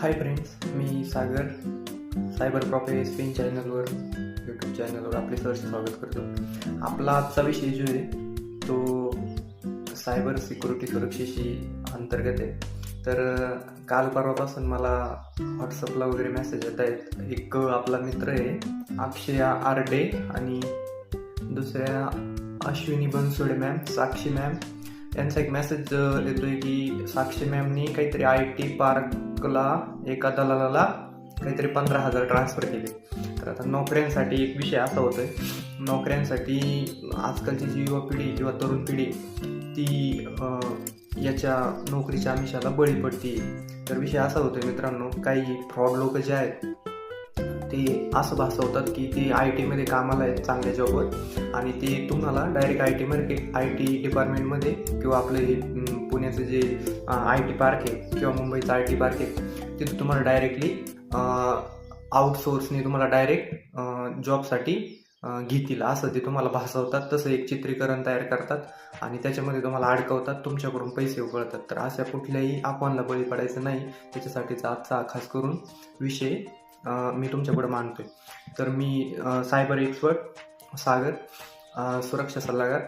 हाय friends मी Sagar cyber प्रॉफे स्पेन चॅनलवर यूट्यूब चॅनलवर आपले सहर्ष स्वागत करतो. आपला आजचा विषय जो आहे तो सायबर सिक्युरिटी सुरक्षेशी अंतर्गत आहे. तर काल परवापासून मला व्हॉट्सअपला वगैरे मेसेज येत आहेत. एक आपला मित्र आहे अक्षया आरडे आणि दुसऱ्या अश्विनी बनसोडे मॅम साक्षी मॅम यांचा एक मेसेज येतोय की साक्षी मॅमनी काहीतरी आय टी पार्क पार्कला एका दलालाला काहीतरी पंधरा हजार ट्रान्सफर केले. तर आता नोकऱ्यांसाठी एक विषय असा होतोय. नोकऱ्यांसाठी आजकालची जी युवा पिढी किंवा तरुण पिढी ती याच्या नोकरीच्या आमिषाला बळी पडते तर विषय असा होतोय मित्रांनो काही फ्रॉड लोक जे आहेत ते असं भासवतात की ते आय टीमध्ये कामाला आहेत चांगल्या जॉबवर आणि ते तुम्हाला डायरेक्ट आय टीमध्ये आय टी डिपार्टमेंटमध्ये किंवा आपले हे पुण्याचं जे आय टी पार्क आहे किंवा मुंबईचं आय टी पार्क आहे तिथं तुम्हाला डायरेक्टली आउटसोर्सने तुम्हाला डायरेक्ट जॉबसाठी घेतील. असं ते तुम्हाला भासवतात तसं एक चित्रीकरण तयार करतात आणि त्याच्यामध्ये तुम्हाला अडकवतात तुमच्याकडून पैसे उकळतात. तर अशा कुठल्याही आपणला बळी पडायचं नाही. त्याच्यासाठीचा आजचा खास करून विषय मी तुमच्याकडे मानतोय तर मी सायबर एक्सपर्ट सागर सुरक्षा सल्लागार.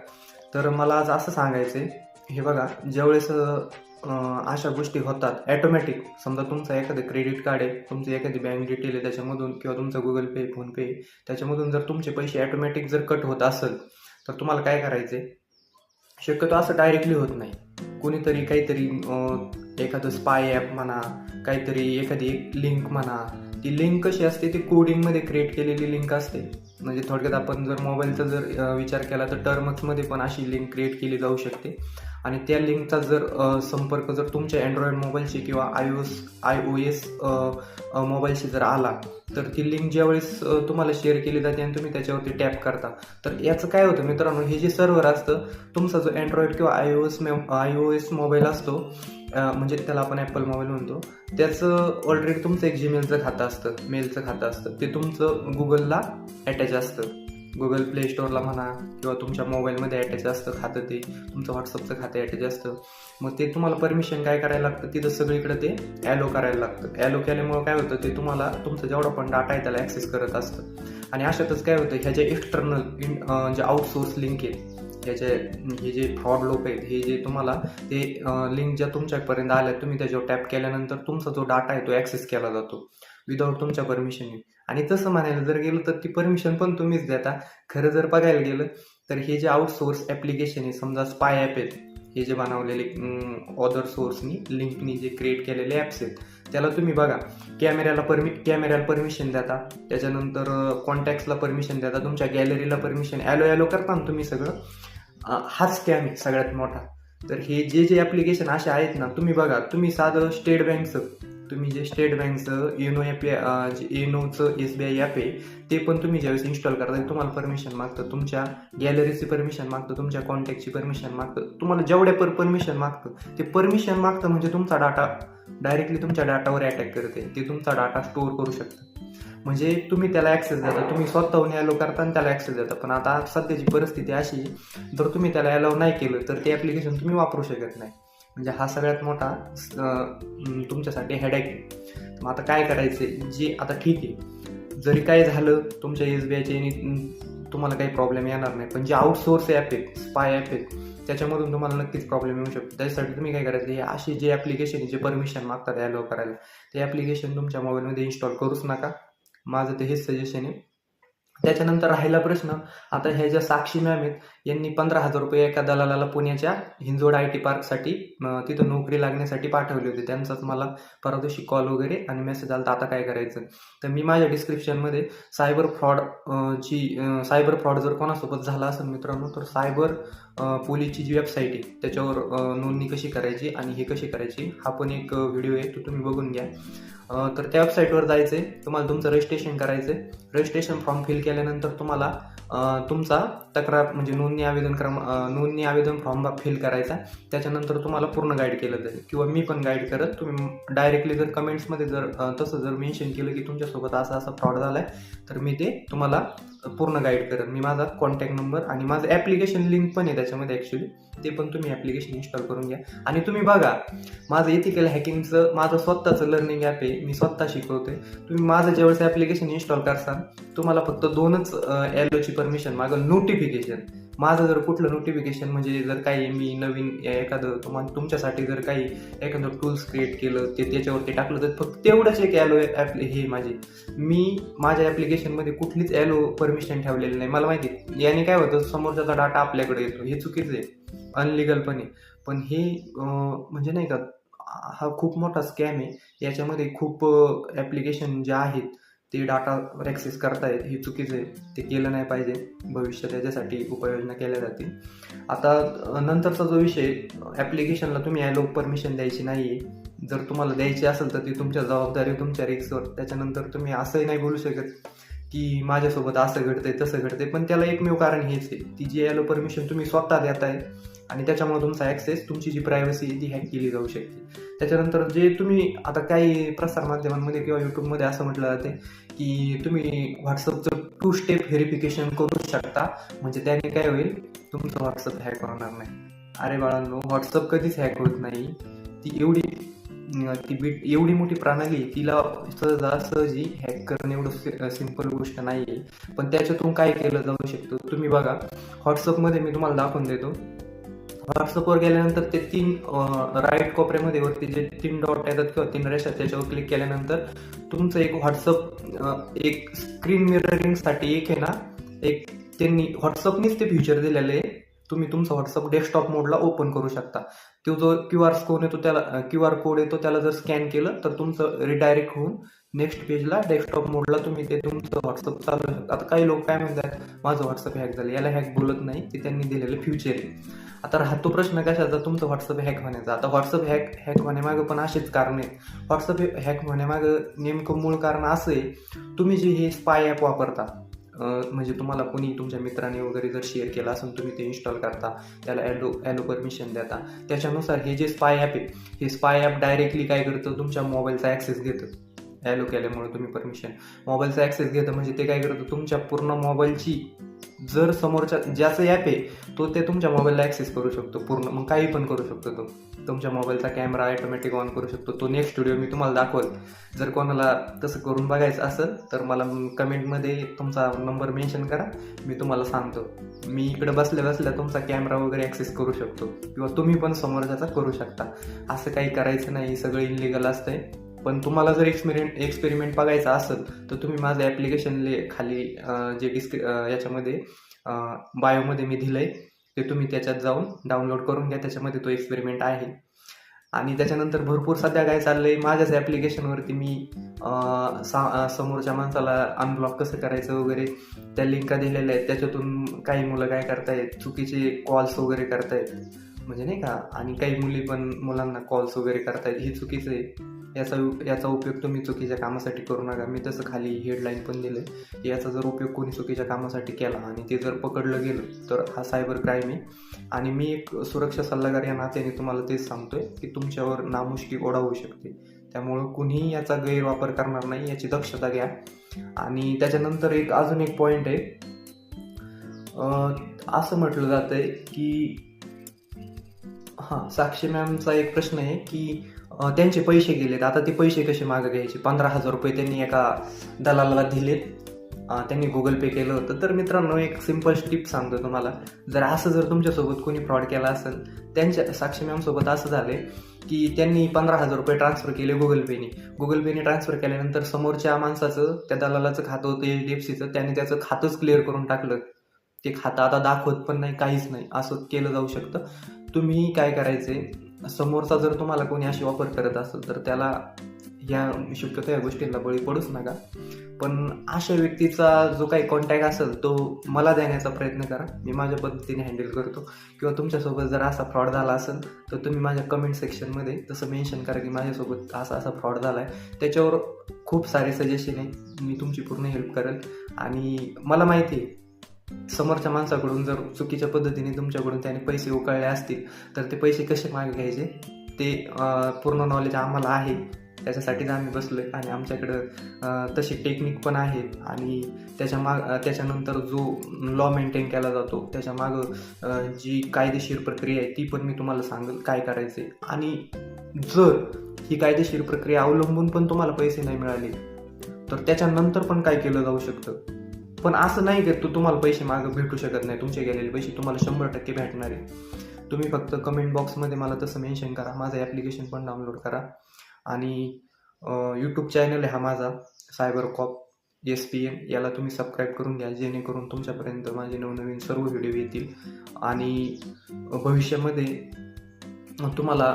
तर मला आज असं सांगायचं आहे हे बघा ज्यावेळेस अशा गोष्टी होतात ॲटोमॅटिक समजा तुमचं एखादं क्रेडिट कार्ड आहे तुमची एखादी बँक डिटेल आहे त्याच्यामधून किंवा तुमचं गुगल पे फोनपे त्याच्यामधून जर तुमचे पैसे ॲटोमॅटिक जर कट होत असेल तर तुम्हाला काय करायचं आहे शक्यतो असं डायरेक्टली होत नाही. कोणीतरी काहीतरी एखादं स्पाय ॲप म्हणा काहीतरी एखादी एक लिंक म्हणा ती लिंक कशी असते ती कोडिंगमध्ये क्रिएट केलेली लिंक असते. म्हणजे थोडक्यात आपण जर मोबाईलचा जर विचार केला तर टर्म्समध्ये पण अशी लिंक क्रिएट केली जाऊ शकते. आणि त्या लिंकचा जर संपर्क जर तुमच्या अँड्रॉइड मोबाईलशी किंवा I O S I O S मोबाईलशी जर आला तर ती लिंक ज्यावेळेस तुम्हाला शेअर केली जाते आणि तुम्ही त्याच्यावरती टॅप करता तर याचं काय होतं मित्रांनो हे जे सर्व्हर असतं तुमचा जो अँड्रॉइड किंवा I O S I O S mobile असतो म्हणजे त्याला आपण ॲपल मोबाईल म्हणतो त्याचं ऑलरेडी तुमचं एक जीमेलचं खातं असतं मेलचं खातं असतं ते तुमचं गुगलला अटॅच असतं. गुगल प्ले स्टोअरला म्हणा किंवा तुमच्या मोबाईलमध्ये अटॅच असतं खातं ते. तुमचं व्हॉट्सअपचं खातं अटॅच असतं. मग ते तुम्हाला परमिशन काय करायला लागतं? तिथं सगळीकडे ते ॲलो करायला लागतं. ॲलो केल्यामुळं काय होतं? ते तुम्हाला तुमचा जेवढा पण डाटा आहे त्याला ॲक्सेस करत असतं. आणि अशातच काय होतं? ह्या ज्या एक्सटर्नल इन जे आउटसोर्स लिंक आहेत ह्याचे हे जे फ्रॉड लोक आहेत हे जे तुम्हाला ते लिंक ज्या तुमच्यापर्यंत आल्या तुम्ही त्याच्यावर टॅप केल्यानंतर तुमचा जो डाटा आहे तो ॲक्सेस केला जातो. विदाऊट तुमच्या परमिशनने आणि तसं म्हणायला जर गेलं तर ती परमिशन पण तुम्हीच देता. खरं जर बघायला गेलं तर हे जे आउटसोर्स ॲप्लिकेशन आहे समजा स्पाय ॲप आहेत हे जे बनवलेले ऑदर सोर्सनी लिंकनी जे क्रिएट केलेले ॲप्स आहेत त्याला तुम्ही बघा. कॅमेऱ्याला परमि कॅमेऱ्याला परमिशन देता. त्याच्यानंतर कॉन्टॅक्ट्सला परमिशन देता. तुमच्या गॅलरीला परमिशन ॲलो ॲलो करता ना तुम्ही सगळं. हा हाच स्कॅम आहे सगळ्यात मोठा. तर हे जे जे ॲप्लिकेशन असे आहेत ना तुम्ही बघा. तुम्ही साधं स्टेट बँकचं तुम्ही जे स्टेट बँकचं युनो ॲप जे युनोचं एस बी आय ॲप आहे ते पण तुम्ही ज्यावेळेस इन्स्टॉल करता तुम्हाला परमिशन मागतं. तुमच्या गॅलरीची परमिशन मागतं तुमच्या कॉन्टॅक्टची परमिशन मागतं. तुम्हाला जेवढ्या पर परमिशन मागतं ते परमिशन मागतं म्हणजे तुमचा डाटा डायरेक्टली तुमच्या डाटावर अटॅक करते. ते तुमचा डाटा स्टोअर करू शकतं. म्हणजे तुम्ही त्याला ॲक्सेस देता. तुम्ही स्वतःहून ॲलो करता आणि त्याला ॲक्सेस देता. पण आता सध्याची परिस्थिती अशी जर तुम्ही त्याला अलाव नाही केलं तर ते ॲप्लिकेशन तुम्ही वापरू शकत नाही. म्हणजे हा सगळ्यात मोठा तुमच्यासाठी हेडॅक आहे. मग आता काय करायचं जे आता ठीक आहे. जरी काय झालं तुमच्या एस बी आयचे तुम्हाला काही प्रॉब्लेम येणार नाही. पण जे आउटसोर्स ॲप आहेत स्पाय ॲप आहेत त्याच्यामधून तुम्हाला नक्कीच प्रॉब्लेम येऊ शकतो. त्याच्यासाठी तुम्ही काय करायचं? हे असे जे ॲप्लिकेशन जे परमिशन मागतात ॲलो करायला ते ॲप्लिकेशन तुमच्या मोबाईलमध्ये इन्स्टॉल करूच नका. माझं ते हेच सजेशन आहे. त्याच्यानंतर राहिला प्रश्न आता ह्या ज्या साक्षी मॅम आहेत यांनी पंधरा हजार रुपये एका दलालाला पुण्याच्या हिंजवड आय टी पार्कसाठी तिथं नोकरी लागण्यासाठी पाठवली होती. त्यांचाच मला परवा दिवशी कॉल वगैरे आणि मेसेज आला आता काय करायचं? तर मी माझ्या डिस्क्रिप्शनमध्ये सायबर फ्रॉड ची सायबर फ्रॉड जर कोणासोबत झाला असेल मित्रांनो तर सायबर पोलीसची जी वेबसाईट आहे त्याच्यावर नोंदणी कशी करायची आणि हे कशी करायची हा पण एक व्हिडिओ आहे तो तुम्ही बघून घ्या. तर त्या वेबसाईटवर जायचं आहे तुम्हाला तुमचं रजिस्ट्रेशन करायचं आहे रजिस्ट्रेशन फॉर्म फिल केल्यानंतर तुम्हाला तुमचा तक्रार म्हणजे नोंदणी आवेदन क्रम नोंदणी आवेदन फॉर्म फिल करायचा. त्याच्यानंतर तुम्हाला पूर्ण गाईड केलं जाईल. किंवा मी पण गाईड करत तुम्ही डायरेक्टली जर कमेंट्समध्ये जर तसं जर मेन्शन केलं की तुमच्यासोबत असा असा फ्रॉड झाला आहे तर मी ते तुम्हाला पूर्ण गाईड करेन मी माझा कॉन्टॅक्ट नंबर आणि माझं ॲप्लिकेशन लिंक पण आहे त्याच्यामध्ये ॲक्च्युली ते पण तुम्ही ॲप्लिकेशन इन्स्टॉल करून घ्या. आणि तुम्ही बघा माझं इथिकल हॅकिंगचं माझं स्वतःचं लर्निंग ॲप आहे. मी स्वतः शिकवते तुम्ही माझं ज्यावेळेस ॲप्लिकेशन इन्स्टॉल करसान तुम्हाला फक्त दोनच ॲलोची परमिशन मागं नोटिफिकेशन माझं जर कुठलं नोटिफिकेशन म्हणजे जर काही मी नवीन एखादं तुम्हाला तुमच्यासाठी जर काही एखादं टूल्स क्रिएट केलं ते त्याच्यावरती टाकलं तर फक्त तेवढंच एक ॲलो ॲप हे माझे. मी माझ्या ॲप्लिकेशनमध्ये कुठलीच ॲलो परमिशन ठेवलेली नाही. मला माहिती आहे, याने काय होतं समोरच्याचा डाटा आपल्याकडे येतो. हे चुकीचं आहे. अनलिगलपणे पण हे म्हणजे नाही का हा खूप मोठा स्कॅम आहे. याच्यामध्ये खूप ॲप्लिकेशन जे आहेत ते डाटावर ॲक्सेस करतायत हे चुकीचं आहे. ते केलं नाही पाहिजे. भविष्यात त्याच्यासाठी उपाययोजना केल्या जातील. आता नंतरचा जो विषय ॲप्लिकेशनला तुम्ही ॲलो परमिशन द्यायची नाही आहे जर तुम्हाला द्यायची असेल तर ती तुमच्या जबाबदारी तुमच्या रिक्सवर त्याच्यानंतर तुम्ही असंही नाही बोलू शकत की माझ्यासोबत असं घडतंय तसं घडतंय. पण त्याला एकमेव कारण हेच आहे. ती जी ॲलो परमिशन तुम्ही स्वतः देताय आणि त्याच्यामुळे तुमचा ॲक्सेस तुमची जी प्रायव्हसी ती हॅक केली जाऊ शकते. त्याच्यानंतर जे तुम्ही आता काही प्रसारमाध्यमांमध्ये किंवा यूट्यूबमध्ये असं म्हटलं जाते की तुम्ही व्हॉट्सअपचं टू स्टेप व्हेरिफिकेशन करू शकता. म्हणजे त्याने काय होईल? तुमचं व्हॉट्सअप हॅक होणार नाही. अरे बाळांनो व्हॉट्सअप कधीच हॅक होत नाही. ती एवढी ती बीट एवढी मोठी प्रणाली आहे, तिला सहजासहजी हॅक करणं एवढं सिंपल गोष्ट नाही आहे पण त्याच्यातून काय केलं जाऊ शकतं? तुम्ही बघा. व्हॉट्सअपमध्ये मी तुम्हाला दाखवून देतो. व्हॉट्सअपवर गेल्यानंतर ते तीन राईट कोपऱ्यामध्ये वरती जे तीन डॉट येतात किंवा तीन रेषा त्याच्यावर क्लिक केल्यानंतर तुमचं एक व्हॉट्सअप एक स्क्रीन मिररिंगसाठी एक आहे ना एक त्यांनी व्हॉट्सअपनीच ते फीचर दिलेलं आहे. तुम्ही तुमचं व्हॉट्सअप डेस्कटॉप मोडला ओपन करू शकता. तो जो क्यू आर कोड येतो त्याला क्यू आर कोड येतो त्याला जर स्कॅन केलं तर तुमचं रिडायरेक्ट होऊन नेक्स्ट पेजला डेस्कटॉप मोडला तुम्ही ते तुमचं व्हॉट्सअप चालू शकता. आता काही लोक काय म्हणतात माझं व्हॉट्सअप हॅक झालं. याला हॅक बोलत नाही ते त्यांनी दिलेलं फ्युचर आहे. आता राहतो प्रश्न कशाचा? तुमचं व्हॉट्सअप हॅक होण्याचा. आता व्हॉट्सअप हॅक हॅक होण्यामागं पण असेच कारण आहेत. व्हॉट्सअप हॅक होण्यामागं नेमकं मूळ कारण असं आहे तुम्ही जे हे स्पाय ॲप वापरता म्हणजे तुम्हाला कोणी तुमच्या मित्राने वगैरे जर शेअर केला असेल तुम्ही ते इन्स्टॉल करता त्याला ॲलो ॲलो परमिशन देता. त्याच्यानुसार हे जे स्पाय ॲप आहे हे स्पाय ॲप डायरेक्टली काय करतं? तुमच्या मोबाईलचा ॲक्सेस घेतं. ॲलो केल्यामुळे तुम्ही परमिशन मोबाईलचा ॲक्सेस घेतं म्हणजे ते काय करतं? तुमच्या पूर्ण मोबाईलची जर समोरच्या ज्याचं ॲप आहे तो ते तुमच्या मोबाईलला ॲक्सेस करू शकतो. पूर्ण मग काही पण करू शकतो तो. तुमच्या मोबाईलचा कॅमेरा ऑटोमॅटिक ऑन करू शकतो. तो नेक्स्ट व्हिडिओ मी तुम्हाला दाखवल. जर कोणाला तसं करून बघायचं असेल तर मला कमेंटमध्ये तुमचा नंबर मेन्शन करा. मी तुम्हाला सांगतो. मी इकडे बसल्या बसल्या तुमचा कॅमेरा वगैरे ॲक्सेस करू शकतो. किंवा तुम्ही पण समोरच्याचा करू शकता. असं काही करायचं नाही. सगळं इनलिगल असतंय. पण तुम्हाला जर एक्सपेरिमेंट एक्सपेरिमेंट बघायचा असेल तर तुम्ही माझं ॲप्लिकेशनले खाली जे डिस्क्रि याच्यामध्ये बायोमध्ये मी दिलं आहे ते तुम्ही त्याच्यात जाऊन डाउनलोड करून घ्या. त्याच्यामध्ये तो एक्सपेरिमेंट आहे. आणि त्याच्यानंतर भरपूर सध्या काय चाललं आहे माझ्याच ॲप्लिकेशनवरती मी सा समोरच्या माणसाला अनब्लॉक कसं करायचं वगैरे त्या लिंका दिलेल्या आहेत. त्याच्यातून काही मुलं काय करतायत चुकीचे कॉल्स वगैरे करतायत. म्हणजे नाही का? आणि काही मुली पण मुलांना कॉल्स वगैरे करतायत हे चुकीचं आहे. याचा याचा उपयोग तुम्ही चुकीच्या कामासाठी करू नका. मी तसं खाली हेडलाईन पण दिलं याचा जर उपयोग कोणी चुकीच्या कामासाठी केला आणि ते जर पकडलं गेलं तर हा सायबर क्राईम आहे. आणि मी एक सुरक्षा सल्लागार या नात्याने तुम्हाला तेच सांगतो आहे की तुमच्यावर नामुष्की ओढा होऊ शकते. त्यामुळं कुणीही याचा गैरवापर करणार नाही याची दक्षता घ्या. आणि त्याच्यानंतर एक अजून एक पॉईंट आहे. असं म्हटलं जातं आहे की हां साक्षी मॅमचा एक प्रश्न आहे की त्यांचे पैसे गेलेत. आता ते पैसे कसे मागं घ्यायचे? पंधरा हजार रुपये त्यांनी एका दलालाला दिलेत. त्यांनी गुगल पे केलं होतं. तर मित्रांनो एक सिंपल टिप सांगतो तुम्हाला. जर असं जर तुमच्यासोबत कोणी फ्रॉड केला असेल त्यांच्या साक्षी मॅमसोबत असं झाले की त्यांनी पंधरा हजार रुपये ट्रान्सफर केले गुगल पेने गुगल पेने ट्रान्सफर केल्यानंतर समोरच्या माणसाचं त्या दलालाचं खातं होतं एच डी एफ सीचं त्याने त्याचं खातंच क्लिअर करून टाकलं. ते खातं आता दाखवत पण नाही काहीच नाही. असं केलं जाऊ शकतं. तुम्ही काय करायचे? समोरचा जर तुम्हाला कोणी अशी ऑफर करत असेल तर त्याला ह्या शक्यतो या गोष्टींना बळी पडूच नका. पण अशा व्यक्तीचा जो काही कॉन्टॅक्ट असेल तो मला देण्याचा प्रयत्न करा. मी माझ्या पद्धतीने हँडल करतो. किंवा तुमच्यासोबत जर असा फ्रॉड झाला असेल तर तुम्ही माझ्या कमेंट सेक्शनमध्ये तसं मेन्शन करा की माझ्यासोबत असा असा फ्रॉड झाला आहे त्याच्यावर खूप सारे सजेशन आहे. मी तुमची पूर्ण हेल्प करेल. आणि मला माहिती आहे समोरच्या माणसाकडून जर चुकीच्या पद्धतीने तुमच्याकडून त्याने पैसे उकळले असतील तर ते पैसे कसे मागे घ्यायचे? ते पूर्ण नॉलेज आम्हाला आहे. त्याच्यासाठीच आम्ही बसलोय आणि आमच्याकडं तशी टेक्निक पण आहे. आणि त्याच्या माग त्याच्यानंतर जो लॉ मेंटेन केला जातो त्याच्या मागं जी कायदेशीर प्रक्रिया आहे ती पण मी तुम्हाला सांगेल काय करायचे आणि जर ही कायदेशीर प्रक्रिया अवलंबून पण तुम्हाला पैसे नाही मिळाले तर त्याच्यानंतर पण काय केलं जाऊ शकतं? पण असं नाही की तू तुम्हाला पैसे मागं भेटू शकत नाही. तुमचे गेलेले पैसे तुम्हाला शंभर टक्के भेटणार आहे. तुम्ही फक्त कमेंट बॉक्समध्ये मला तसं मेन्शन करा. माझं ॲप्लिकेशन पण डाउनलोड करा. आणि यूट्यूब चॅनल आहे हा माझा cyber cop S P N याला तुम्ही सबस्क्राईब करून घ्या. जेणेकरून तुमच्यापर्यंत माझे नवनवीन सर्व व्हिडिओ येतील. आणि भविष्यामध्ये तुम्हाला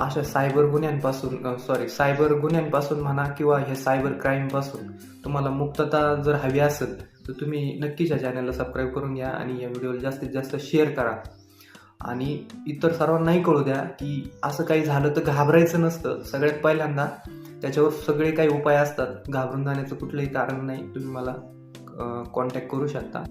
अशा सायबर गुन्ह्यांपासून सॉरी सायबर गुन्ह्यांपासून म्हणा किंवा हे सायबर क्राईमपासून तुम्हाला मुक्तता जर हवी असेल तर तुम्ही नक्कीच या चॅनलला सबस्क्राईब करून घ्या आणि या व्हिडिओला जास्तीत जास्त शेअर करा. आणि इतर सर्वांनाही कळू द्या की असं काही झालं तर घाबरायचं नसतं. सगळ्यात पहिल्यांदा त्याच्यावर सगळे काही उपाय असतात. घाबरून जाण्याचं कुठलंही कारण नाही. तुम्ही मला कॉन्टॅक्ट करू शकता.